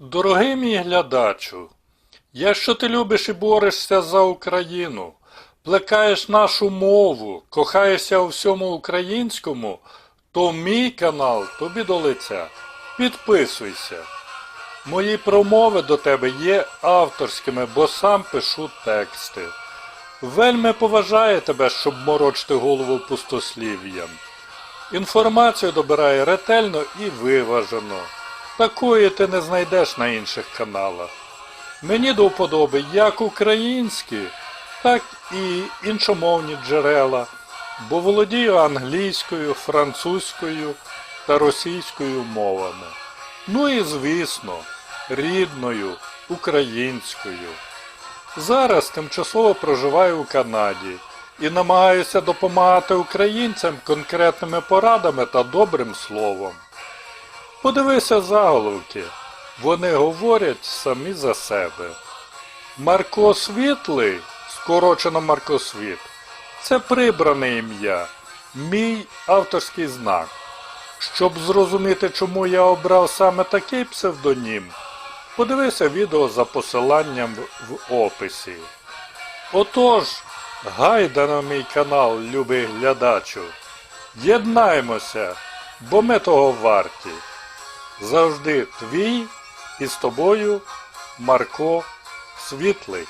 Дорогий мій глядачу, якщо ти любиш і борешся за Україну, плекаєш нашу мову, кохаєшся у всьому українському, то мій канал тобі до лиця. Підписуйся. Мої промови до тебе є авторськими, бо сам пишу тексти. Вельми поважаю тебе, щоб морочити голову пустослів'ям. Інформацію добирає ретельно і виважено. Такої ти не знайдеш на інших каналах. Мені до вподоби як українські, так і іншомовні джерела, бо володію англійською, французькою та російською мовами. Ну і звісно, рідною українською. Зараз тимчасово проживаю у Канаді і намагаюся допомагати українцям конкретними порадами та добрим словом. Подивися заголовки, вони говорять самі за себе. Марко Світлий, скорочено Маркосвіт, це прибране ім'я, мій авторський знак. Щоб зрозуміти, чому я обрав саме такий псевдонім, подивися відео за посиланням в- описі. Отож, гайда на мій канал, любий глядачу. Єднаймося, бо ми того варті. Завжди твій і з тобою Марко Світлий.